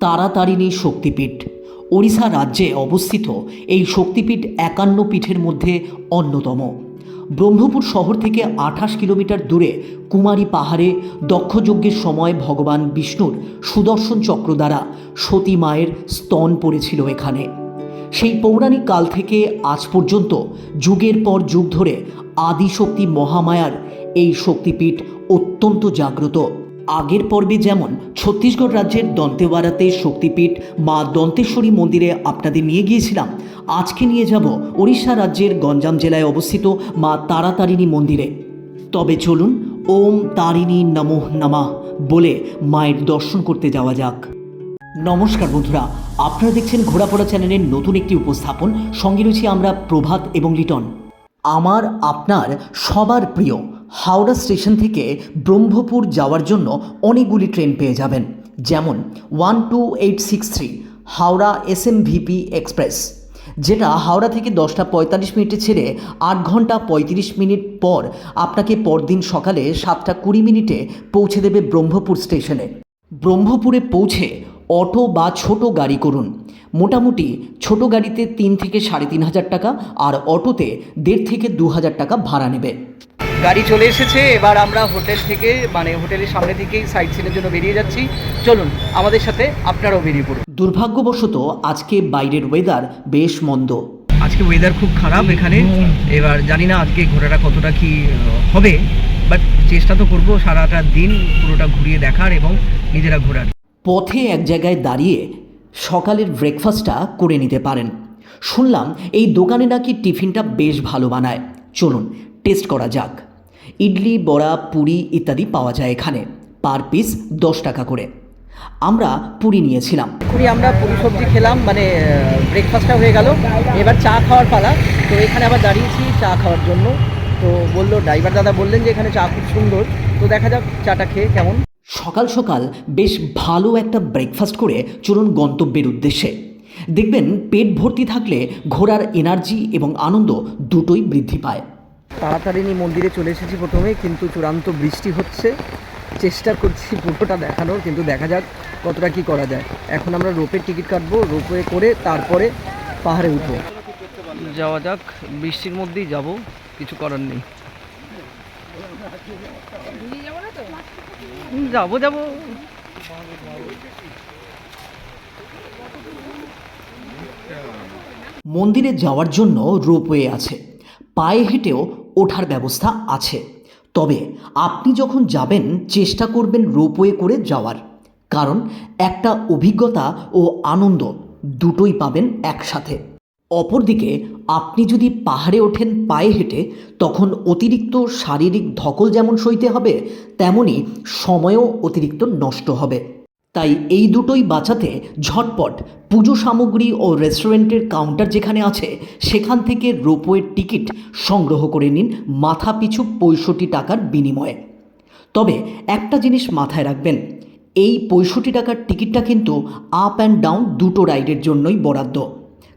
তারাতারিণী শক্তিপীঠ। ওড়িশা রাজ্যে অবস্থিত এই শক্তিপীঠ একান্ন পীঠের মধ্যে অন্যতম। ব্রহ্মপুর শহর থেকে আঠাশ কিলোমিটার দূরে কুমারী পাহাড়ে দক্ষযজ্ঞের সময় ভগবান বিষ্ণুর সুদর্শন চক্র দ্বারা সতী মায়ের স্তন পড়েছিল এখানে। সেই পৌরাণিক কাল থেকে আজ পর্যন্ত যুগের পর যুগ ধরে আদিশক্তি মহামায়ার এই শক্তিপীঠ অত্যন্ত জাগ্রত। আগের পর্বে যেমন ছত্তিশগড় রাজ্যের দন্তেওয়াড়াতে শক্তিপীঠ মা দন্তেশ্বরী মন্দিরে আপনাদের নিয়ে গিয়েছিলাম। আজকে নিয়ে যাব ওড়িশা রাজ্যের গঞ্জাম জেলায় অবস্থিত মা তারাতারিণী মন্দিরে। তবে চলুন ওম তারিণী নমঃ নমঃ বলে মায়ের দর্শন করতে যাওয়া যাক। নমস্কার বন্ধুরা, আপনারা দেখছেন ঘোরাপড়া চ্যানেলের নতুন একটি উপস্থাপন। সঙ্গে রয়েছি আমরা প্রভাত এবং লিটন। আমার, আপনার সবার প্রিয় হাওড়া স্টেশন থেকে ব্রহ্মপুর যাওয়ার জন্য অনেকগুলি ট্রেন পেয়ে যাবেন, যেমন one two eight six three, Howrah S M VP express, যেটা হাওড়া থেকে দশটা পঁয়তাল্লিশ মিনিটে ছেড়ে আট ঘণ্টা পঁয়ত্রিশ মিনিট পর আপনাকে পরদিন সকালে সাতটা কুড়ি মিনিটে পৌঁছে দেবে ব্রহ্মপুর স্টেশনে। ব্রহ্মপুরে পৌঁছে অটো বা ছোট গাড়ি করুন। মোটামুটি ছোট গাড়িতে তিন থেকে সাড়ে তিন হাজার টাকা আর অটোতে দেড় থেকে দু হাজার টাকা ভাড়া নেবে। গাড়ি চলে এসেছে এবার আমরা হোটেল থেকে মানে হোটেলের সামনে থেকেই সাইট সিনের জন্য বেরিয়ে যাচ্ছি। চলুন আমাদের সাথে আপনারাও বেরিয়ে পড়ুন। দুর্ভাগ্যবশত আজকে বাইরের ওয়েদার বেশ মন্দ। আজকে ওয়েদার খুব খারাপ এখানে। এবার জানি না আজকে ঘোরাটা কতটা কি হবে বাট চেষ্টা তো করব সারাটা দিন পুরোটা ঘুরিয়ে দেখার এবং নিজেরা ঘোরার। পথে এক জায়গায় দাঁড়িয়ে সকালের ব্রেকফাস্টটা করে নিতে পারেন। শুনলাম এই দোকানে নাকি টিফিনটা বেশ ভালো বানায়। চলুন টেস্ট করা যাক। ইডলি বড়া পুরি ইত্যাদি পাওয়া যায় এখানে। পার পিস দশ টাকা করে। আমরা পুরি নিয়েছিলাম। পুরি আমরা পুরি সবজি খেলাম মানে ব্রেকফাস্টটা হয়ে গেল। এবার চা খাওয়ার পালা। তো এখানে আবার দাঁড়িয়েছি চা খাওয়ার জন্য। তো বলল ড্রাইভার দাদা বললেন যে এখানে চা খুব সুন্দর। তো দেখা যাক চাটা খেয়ে কেমন। সকাল সকাল বেশ ভালো একটা ব্রেকফাস্ট করে চলুন গন্তব্যের উদ্দেশ্যে। দেখবেন পেট ভর্তি থাকলে ঘোরার এনার্জি এবং আনন্দ দুটোই বৃদ্ধি পায়। তাড়াতাড়ি মন্দিরে চলে এসেছি প্রথমে কিন্তু চূড়ান্ত বৃষ্টি হচ্ছে। চেষ্টা করছি পুরোটা দেখানোর কিন্তু দেখা যাক কতটা কি করা যায়। এখন আমরা রোপের টিকিট কাটবো রোপওয়ে করে তারপরে পাহাড়ে উঠবো। যাওয়া যাক বৃষ্টির মধ্যেই যাব কিছু করার নেই। যাব যাব। মন্দিরে যাওয়ার জন্য রোপওয়ে আছে। পায়ে হেঁটেও ওঠার ব্যবস্থা আছে। তবে আপনি যখন যাবেন, চেষ্টা করবেন রোপওয়ে করে যাওয়ার। কারণ একটা অভিজ্ঞতা ও আনন্দ দুটোই পাবেন একসাথে। অপরদিকে, আপনি যদি পাহাড়ে ওঠেন পায়ে হেঁটে, তখন অতিরিক্ত শারীরিক ধকল যেমন সইতে হবে তেমনই সময়ও অতিরিক্ত নষ্ট হবে। তাই এই দুটোই বাঁচাতে ঝটপট পুজো সামগ্রী ও রেস্টুরেন্টের কাউন্টার যেখানে আছে, সেখান থেকে রোপওয়ের টিকিট সংগ্রহ করে নিন মাথা পিছু পঁয়ষট্টি টাকার বিনিময়ে। তবে একটা জিনিস মাথায় রাখবেন, এই পঁয়ষট্টি টাকার টিকিটটা কিন্তু আপ অ্যান্ড ডাউন দুটো রাইডের জন্যই বরাদ্দ।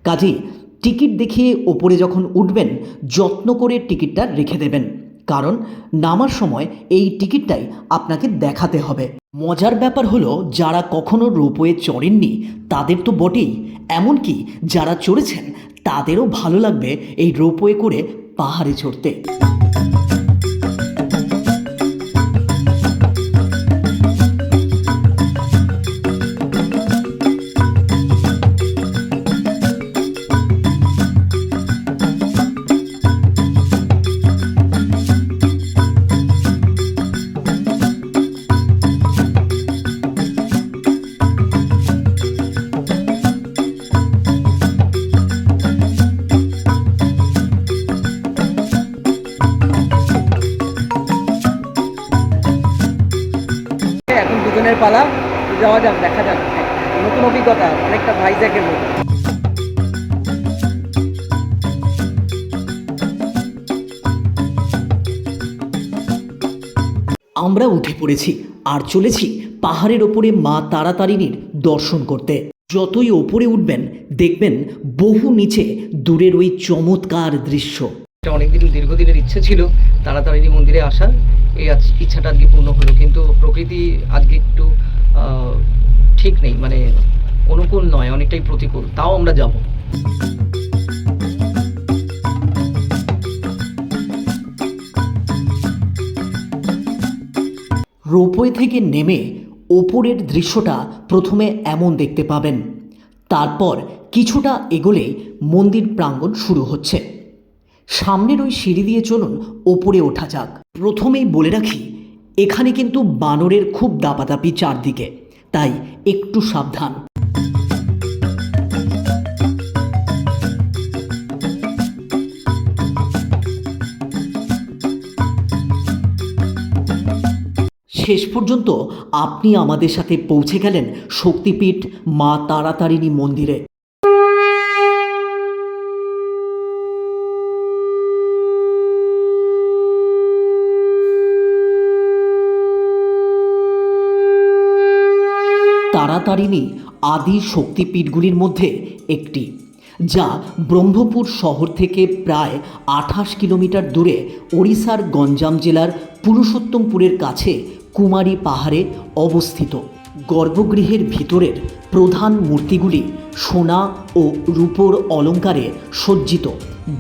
কাজেই টিকিট দেখিয়ে ওপরে যখন উঠবেন, যত্ন করে টিকিটটা রেখে দেবেন। কারণ নামার সময় এই টিকিটটাই আপনাকে দেখাতে হবে। মজার ব্যাপার হলো, যারা কখনো রোপওয়ে চড়েননি, তাদের তো বটেই। এমনকি যারা চড়েছেন, তাদেরও ভালো লাগবে এই রোপওয়ে করে পাহাড়ে চড়তে। যাওয়া যাক দেখা যাক নতুন অভিজ্ঞতা অনেকটা ভাইজ্যাকের মতো। আমরা উঠে পড়েছি আর চলেছি পাহাড়ের ওপরে মা তারাতারিণীর দর্শন করতে। যতই ওপরে উঠবেন দেখবেন বহু নিচে দূরের ওই চমৎকার দৃশ্য। এটা অনেকদিন দীর্ঘদিনের ইচ্ছে ছিল তাড়াতাড়ি মন্দিরে আসার। এই আজ- ইচ্ছাটা আজকে পূর্ণ হলো কিন্তু প্রকৃতি আজকে একটু ঠিক নেই মানে অনুকূল নয়, অনেকটাই প্রতিকূল, তাও আমরা যাব। রোপওয়ে থেকে নেমে ওপরের দৃশ্যটা প্রথমে এমন দেখতে পাবেন। তারপর কিছুটা এগোলে মন্দির প্রাঙ্গণ শুরু হচ্ছে। সামনের ওই সিঁড়ি দিয়ে চলুন ওপরে ওঠা যাক। প্রথমেই বলে রাখি এখানে কিন্তু বানরের খুব দাপাদাপি চারদিকে, তাই একটু সাবধান। শেষ পর্যন্ত আপনি আমাদের সাথে পৌঁছে গেলেন শক্তিপীঠ মা তারাতারিণী মন্দিরে। তারাতারিণী আদি শক্তিপীঠগুলির মধ্যে একটি, যা ব্রহ্মপুর শহর থেকে প্রায় আঠাশ কিলোমিটার দূরে ওড়িশার গঞ্জাম জেলার পুরুষোত্তমপুরের কাছে কুমারী পাহাড়ে অবস্থিত। গর্ভগৃহের ভিতরের প্রধান মূর্তিগুলি সোনা ও রূপোর অলঙ্কারে সজ্জিত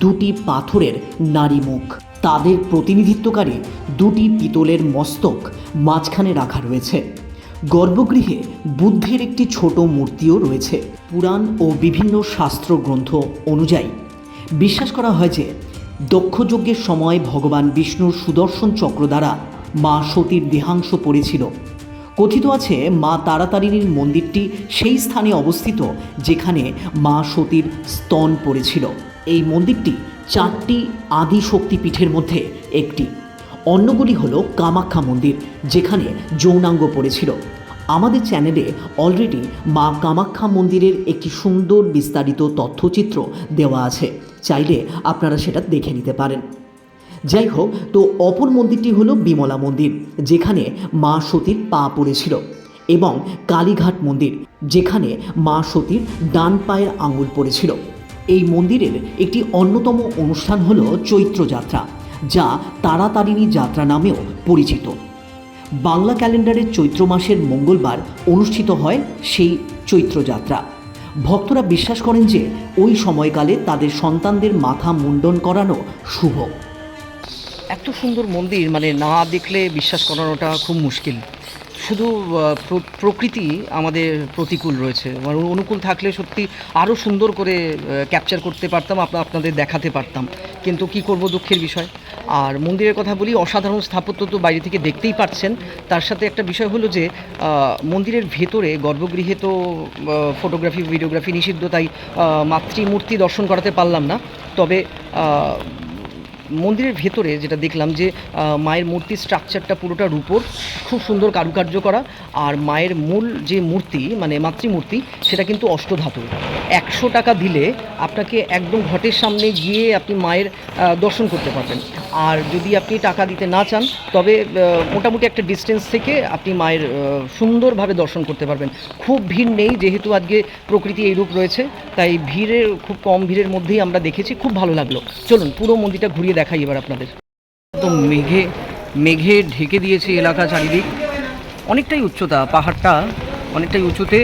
দুটি পাথরের নারী মুখ তাদের প্রতিনিধিত্বকারী দুটি পিতলের মস্তক মাঝখানে রাখা রয়েছে। গর্ভগৃহে বুদ্ধের একটি ছোট মূর্তিও রয়েছে। পুরাণ ও বিভিন্ন শাস্ত্র গ্রন্থ অনুযায়ী। বিশ্বাস করা হয় যে, দক্ষযজ্ঞের সময় ভগবান বিষ্ণুর সুদর্শন চক্র দ্বারা মা সতীর দেহাংশ পড়েছিল। কথিত আছে, মা তারাতারিণীর মন্দিরটি সেই স্থানে অবস্থিত যেখানে মা সতীর স্তন পড়েছিল। এই মন্দিরটি চারটি আদি শক্তিপীঠের মধ্যে একটি। অন্যগুলি হল কামাখ্যা মন্দির, যেখানে যৌনাঙ্গ পড়েছিল। আমাদের চ্যানেলে অলরেডি মা কামাখ্যা মন্দিরের একটি সুন্দর বিস্তারিত তথ্যচিত্র দেওয়া আছে। চাইলে আপনারা সেটা দেখে নিতে পারেন। যাই হোক, তো অপর মন্দিরটি হলো বিমলা মন্দির, যেখানে মা সতীর পা পড়েছিল এবং কালীঘাট মন্দির, যেখানে মা সতীর ডান পায়ের আঙুল পড়েছিল। এই মন্দিরের একটি অন্যতম অনুষ্ঠান হলো চৈত্র যাত্রা। যা তারাতারিণী যাত্রা নামেও পরিচিত। বাংলা ক্যালেন্ডারের চৈত্র মাসের মঙ্গলবার অনুষ্ঠিত হয় সেই চৈত্রযাত্রা ভক্তরা বিশ্বাস করেন যে ওই সময়কালে তাদের সন্তানদের মাথা মুন্ডন করানো শুভ। এত সুন্দর মন্দির মানে না দেখলে বিশ্বাস করানোটা খুব মুশকিল। শুধু প্রকৃতি আমাদের প্রতিকূল রয়েছে। মানে অনুকূল থাকলে সত্যি আরও সুন্দর করে ক্যাপচার করতে পারতাম, আপনা, আপনাদের দেখাতে পারতাম। কিন্তু কি করব দুঃখের বিষয়? আর মন্দিরের কথা বলি, অসাধারণ স্থাপত্য তো বাইরে থেকে দেখতেই পাচ্ছেন। তার সাথে একটা বিষয় হলো যে মন্দিরের ভেতরে গর্ভগৃহে তো ফটোগ্রাফি ভিডিওগ্রাফি নিষিদ্ধ, তাই মাতৃমূর্তি দর্শন করাতে পারলাম না। তবে মন্দিরের ভেতরে যেটা দেখলাম যে মায়ের মূর্তির স্ট্রাকচারটা পুরোটা রূপোর, খুব সুন্দর কারুকার্য করা। আর মায়ের মূল যে মূর্তি মানে মাতৃমূর্তি, সেটা কিন্তু অষ্টধাতু। একশো টাকা দিলে আপনাকে একদম ঘটের সামনে গিয়ে আপনি মায়ের দর্শন করতে পারবেন। আর যদি আপনি টাকা দিতে না চান, তবে মোটামুটি একটা ডিস্টেন্স থেকে আপনি মায়ের সুন্দরভাবে দর্শন করতে পারবেন। খুব ভিড় নেই, যেহেতু আজকে প্রকৃতি এই রূপ রয়েছে, তাই ভিড়ের, খুব কম ভিড়ের মধ্যেই আমরা দেখেছি, খুব ভালো লাগল। চলুন, পুরো মন্দিরটা ঘুরিয়ে দেখাই এবার আপনাদের। একদম মেঘে মেঘে ঢেকে দিয়েছে এলাকা চারিদিক। অনেকটাই উচ্চতা, পাহাড়টা অনেকটাই উঁচুতে।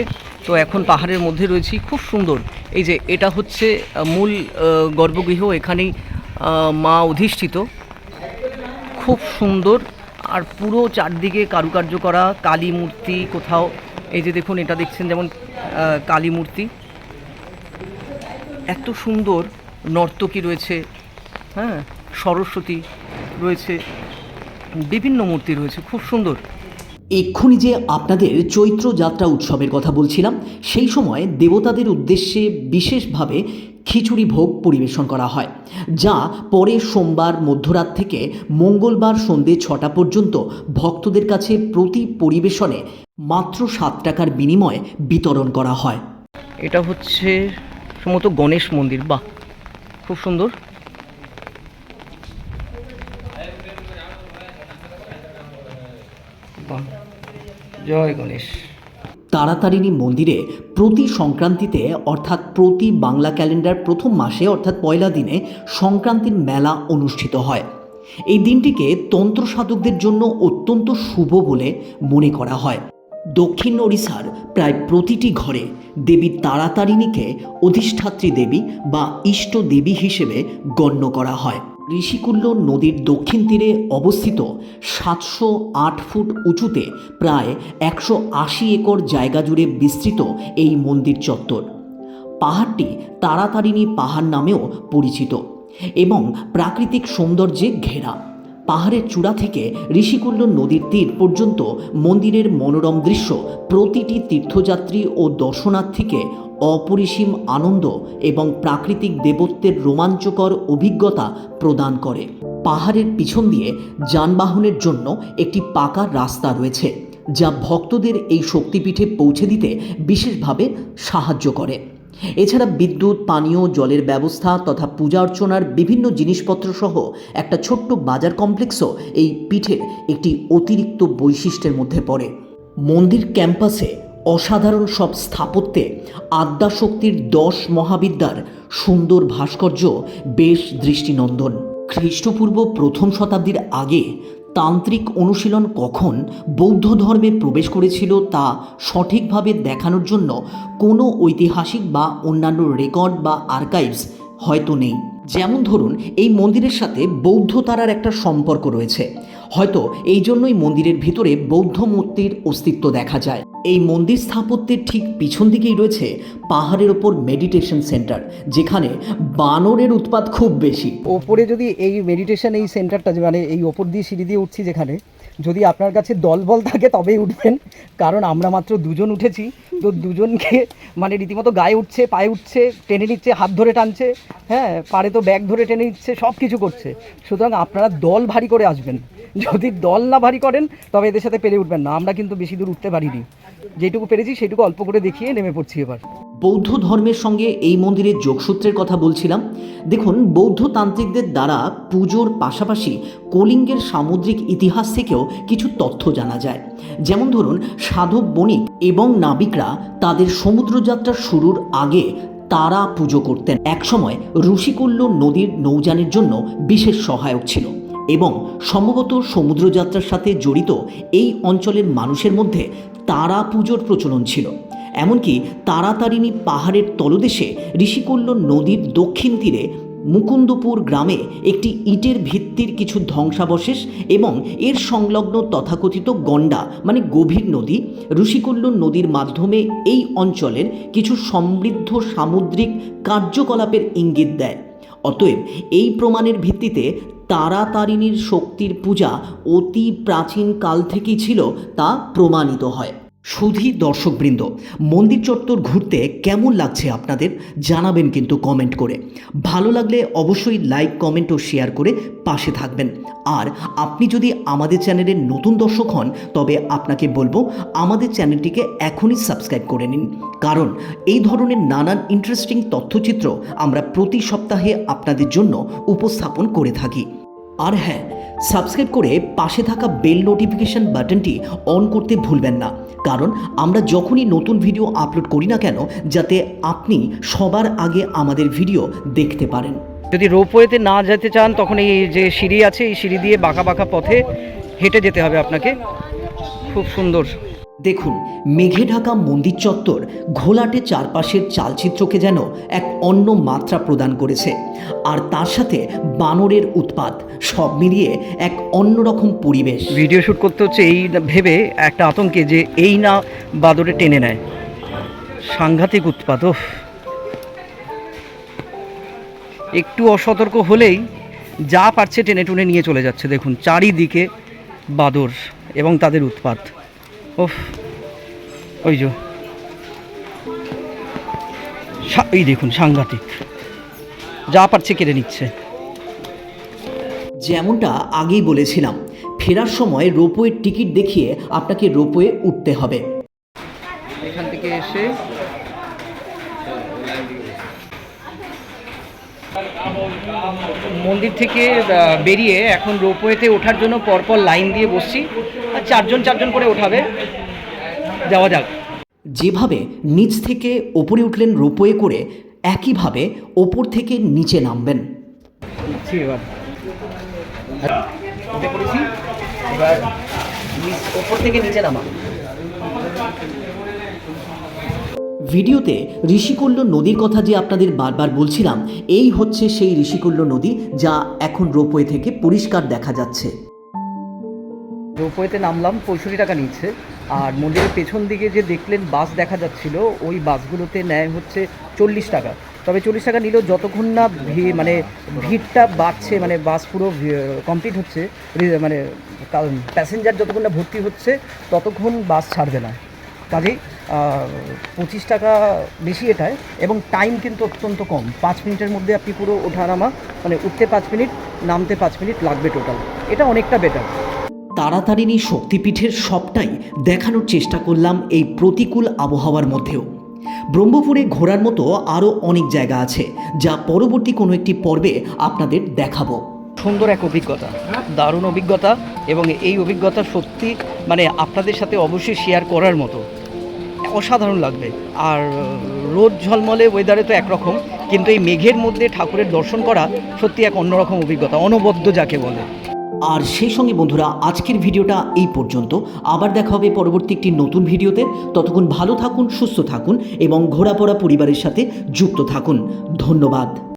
তো এখন পাহাড়ের মধ্যে রয়েছি, খুব সুন্দর। এই যে, এটা হচ্ছে মূল গর্ভগৃহ। এখানেই মা অধিষ্ঠিত। খুব সুন্দর আর পুরো চারদিকে কারুকার্য করা, কালী মূর্তি কোথাও, এই যে দেখুন এটা দেখছেন যেমন কালী মূর্তি। এত সুন্দর নর্তকী রয়েছে হ্যাঁ সরস্বতী রয়েছে, বিভিন্ন মূর্তি রয়েছে, খুব সুন্দর। এক্ষুনি যে আপনাদের চৈত্র যাত্রা উৎসবের কথা বলছিলাম, সেই সময় দেবতাদের উদ্দেশ্যে বিশেষভাবে খিচুড়ি ভোগ পরিবেশন করা হয়, যা পরে সোমবার মধ্যরাত থেকে মঙ্গলবার সন্ধে ছটা পর্যন্ত ভক্তদের কাছে প্রতি পরিবেশনে মাত্র সাত টাকার বিনিময়ে বিতরণ করা হয়। এটা হচ্ছে সম্ভবত গণেশ মন্দির, বাহ, খুব সুন্দর। জয় গণেশ। তারাতারিণী মন্দিরে প্রতি সংক্রান্তিতে, অর্থাৎ প্রতি বাংলা ক্যালেন্ডার প্রথম মাসে, অর্থাৎ পয়লা দিনে, সংক্রান্তির মেলা অনুষ্ঠিত হয়। এই দিনটিকে তন্ত্র সাধকদের জন্য অত্যন্ত শুভ বলে মনে করা হয়। দক্ষিণ ওড়িশার প্রায় প্রতিটি ঘরে দেবী তারাতারিণীকে অধিষ্ঠাত্রী দেবী বা ইষ্ট দেবী হিসেবে গণ্য করা হয়। ঋষিকুল্য নদীর দক্ষিণ তীরে অবস্থিত সাতশো আট ফুট উঁচুতে প্রায় একশো আশি একর জায়গা জুড়ে বিস্তৃত এই মন্দির চত্বর। পাহাড়টি তারাতারিণী পাহাড় নামেও পরিচিত এবং প্রাকৃতিক সৌন্দর্যে ঘেরা। পাহাড়ের চূড়া থেকে ঋষিকুল্য নদীর তীর পর্যন্ত মন্দিরের মনোরম দৃশ্য প্রতিটি তীর্থযাত্রী ও দর্শনার্থীকে অপরিসীম আনন্দ এবং প্রাকৃতিক দেবত্বের রোমাঞ্চকর অভিজ্ঞতা প্রদান করে। পাহাড়ের পিছন দিয়ে যানবাহনের জন্য একটি পাকা রাস্তা রয়েছে, যা ভক্তদের এই শক্তিপীঠে পৌঁছে দিতে বিশেষভাবে সাহায্য করে। এছাড়া বিদ্যুৎ, পানীয়, জলের ব্যবস্থা তথা পূজা অর্চনার বিভিন্ন জিনিসপত্র সহ একটা ছোট্ট বাজার কমপ্লেক্সও এই পিঠের একটি অতিরিক্ত বৈশিষ্ট্যের মধ্যে পড়ে। মন্দির ক্যাম্পাসে অসাধারণ সব স্থাপত্যে আদ্যাশক্তির দশ মহাবিদ্যার সুন্দর ভাস্কর্য বেশ দৃষ্টিনন্দন। খ্রিস্টপূর্ব প্রথম শতাব্দীর আগে তান্ত্রিক অনুশীলন কখন বৌদ্ধ ধর্মে প্রবেশ করেছিল তা সঠিকভাবে দেখানোর জন্য কোনো ঐতিহাসিক বা অন্যান্য রেকর্ড বা আর্কাইভস হয়তো নেই। যেমন ধরুন, এই মন্দিরের সাথে বৌদ্ধ তারার একটা সম্পর্ক রয়েছে। হয়তো এই জন্যই মন্দিরের ভিতরে বৌদ্ধ মূর্তির অস্তিত্ব দেখা যায়। এই মন্দির স্থাপত্যের ঠিক পিছন দিকেই রয়েছে পাহাড়ের ওপর মেডিটেশন সেন্টার, যেখানে বানরের উৎপাত খুব বেশি। ওপরে যদি এই মেডিটেশন এই সেন্টারটা মানে এই ওপর দিয়ে সিঁড়ি দিয়ে উঠছি যেখানে, যদি আপনার কাছে দলবল থাকে তবেই উঠবেন, কারণ আমরা মাত্র দুজন উঠেছি, তো দুজনকে মানে রীতিমতো গায়ে উঠছে, পায়ে উঠছে, টেনে নিচ্ছে, হাত ধরে টানছে হ্যাঁ পারে তো ব্যাগ ধরে টেনে নিচ্ছে সব কিছু করছে। সুতরাং আপনারা দল ভারী করে আসবেন। যদি দল না ভারী করেন, তবে এদের সাথে পেরে উঠবেন না। আমরা কিন্তু বেশি দূর উঠতে পারিনি। যেটুকু পেরেছি, সেটুকু অল্প করে দেখিয়ে নেমে পড়ছি এবার। বৌদ্ধ ধর্মের সঙ্গে এই মন্দিরের যোগসূত্রের কথা বলছিলাম। দেখুন, বৌদ্ধ তান্ত্রিকদের দ্বারা পুজোর পাশাপাশি কলিঙ্গের সামুদ্রিক ইতিহাস থেকেও কিছু তথ্য জানা যায়। যেমন ধরুন, সাধক বণিক এবং নাবিকরা তাদের সমুদ্রযাত্রা শুরুর আগে তারা পুজো করতেন। একসময় ঋষিকুল্য নদীর নৌযানের জন্য বিশেষ সহায়ক ছিল। এবং সম্ভবত সমুদ্রযাত্রার সাথে জড়িত এই অঞ্চলের মানুষের মধ্যে তারা পুজোর প্রচলন ছিল। এমনকি তারাতারিণী পাহাড়ের তলদেশে ঋষিকুল্য নদীর দক্ষিণ তীরে মুকুন্দপুর গ্রামে একটি ইটের ভিত্তির কিছু ধ্বংসাবশেষ এবং এর সংলগ্ন তথাকথিত গন্ডা মানে গভীর নদী, ঋষিকুল্য নদীর মাধ্যমে এই অঞ্চলের কিছু সমৃদ্ধ সামুদ্রিক কার্যকলাপের ইঙ্গিত দেয়। অতএব এই প্রমাণের ভিত্তিতে তারাতারিণীর শক্তির পূজা অতি প্রাচীনকাল থেকেই ছিল তা প্রমাণিত হয়। সুধী দর্শকবৃন্দ, মন্দির চত্বর ঘুরতে কেমন লাগছে আপনাদের জানাবেন কিন্তু কমেন্ট করে। ভালো লাগলে অবশ্যই লাইক, কমেন্ট ও শেয়ার করে পাশে থাকবেন। আর আপনি যদি আমাদের চ্যানেলের নতুন দর্শক হন, তবে আপনাকে বলব আমাদের চ্যানেলটিকে এখনই সাবস্ক্রাইব করে নিন। কারণ এই ধরনের নানান ইন্টারেস্টিং তথ্যচিত্র আমরা প্রতি সপ্তাহে আপনাদের জন্য উপস্থাপন করে থাকি। আর হ্যাঁ সাবস্ক্রাইব করে পাশে থাকা বেল নোটিফিকেশন বাটনটি অন করতে ভুলবেন না। কারণ আমরা যখনই নতুন ভিডিও আপলোড করি না কেন, যাতে আপনি সবার আগে আমাদের ভিডিও দেখতে পারেন। যদি রোপওয়েতে না যেতে চান, তখন এই যে সিঁড়ি আছে, এই সিঁড়ি দিয়ে বাঁকা বাঁকা পথে হেঁটে যেতে হবে আপনাকে। খুব সুন্দর। দেখুন মেঘে ঢাকা মন্দির চত্বর ঘোলাটে চারপাশের চালচিত্রকে যেন এক অন্য মাত্রা প্রদান করেছে। আর তার সাথে বানরের উৎপাত, সব মিলিয়ে এক অন্যরকম পরিবেশ। ভিডিও শ্যুট করতে হচ্ছে এই ভেবে একটা আতঙ্কে যে এই না বাদরে টেনে নেয়। সাংঘাতিক উৎপাত। একটু অসতর্ক হলেই যা পারছে টেনে টুনে নিয়ে চলে যাচ্ছে। দেখুন, চারিদিকে বাদর এবং তাদের উৎপাত। ওফ ওই যে। এই দেখুন সাংঘাতিক। যা পারছে কেড়ে নিচ্ছে। যেমনটা আগেই বলেছিলাম ফেরার সময় রোপওয়ের টিকিট দেখিয়ে আপনাকে রোপওয়ে উঠতে হবে। এখান থেকে এসে মন্দির থেকে বেরিয়ে এখন রোপওয়েতে ওঠার জন্য পরপর লাইন দিয়ে বসছি। আর চারজন চারজন করে ওঠাবে। যাওয়া যাক। যেভাবে নিচ থেকে ওপরে উঠলেন রোপওয়ে করে একইভাবে ওপর থেকে নিচে নামবেন। এবার এবার ওপর থেকে নিচে নামা। ভিডিওতে ঋষিকুল্য নদীর কথা যে আপনাদের বারবার বলছিলাম, এই হচ্ছে সেই ঋষিকুল্য নদী যা এখন রোপওয়ে থেকে পরিষ্কার দেখা যাচ্ছে। রোপওয়েতে নামলাম, পঁয়ষট্টি টাকা নিচ্ছে, আর মন্দিরের পেছন দিকে যে দেখলেন বাস দেখা যাচ্ছিল, ওই বাসগুলোতে নেয় হচ্ছে চল্লিশ টাকা। তবে চল্লিশ টাকা নিলেও যতক্ষণ না মানে ভিড়টা বাড়ছে মানে বাস পুরো কমপ্লিট হচ্ছে মানে প্যাসেঞ্জার যতক্ষণ না ভর্তি হচ্ছে, ততক্ষণ বাস ছাড়বে না। কাজেই পঁচিশ টাকা বেশি এটায় এবং টাইম কিন্তু অত্যন্ত কম। পাঁচ মিনিটের মধ্যে আপনি পুরো ওঠানামা মানে উঠতে পাঁচ মিনিট নামতে পাঁচ মিনিট লাগবে টোটাল এটা অনেকটা বেটার তারাতারিণী শক্তিপীঠের সবটাই দেখানোর চেষ্টা করলাম এই প্রতিকূল আবহাওয়ার মধ্যেও। ব্রহ্মপুরে ঘোরার মতো আরও অনেক জায়গা আছে যা পরবর্তী কোনো একটি পর্বে আপনাদের দেখাবো। সুন্দর এক অভিজ্ঞতা দারুণ অভিজ্ঞতা এবং এই অভিজ্ঞতা সত্যি মানে আপনাদের সাথে অবশ্যই শেয়ার করার মতো। অসাধারণ লাগবে। আর রোদ ঝলমলে ওয়েদারে তো একরকম, কিন্তু এই মেঘের মধ্যে ঠাকুরের দর্শন করা সত্যি এক অন্যরকম অভিজ্ঞতা, অনবদ্য যাকে বলে। আর সেই সঙ্গে বন্ধুরা, আজকের ভিডিওটা এই পর্যন্ত। আবার দেখা হবে পরবর্তী একটি নতুন ভিডিওতে। ততক্ষণ ভালো থাকুন, সুস্থ থাকুন এবং ঘোরাপড়া পরিবারের সাথে যুক্ত থাকুন। ধন্যবাদ।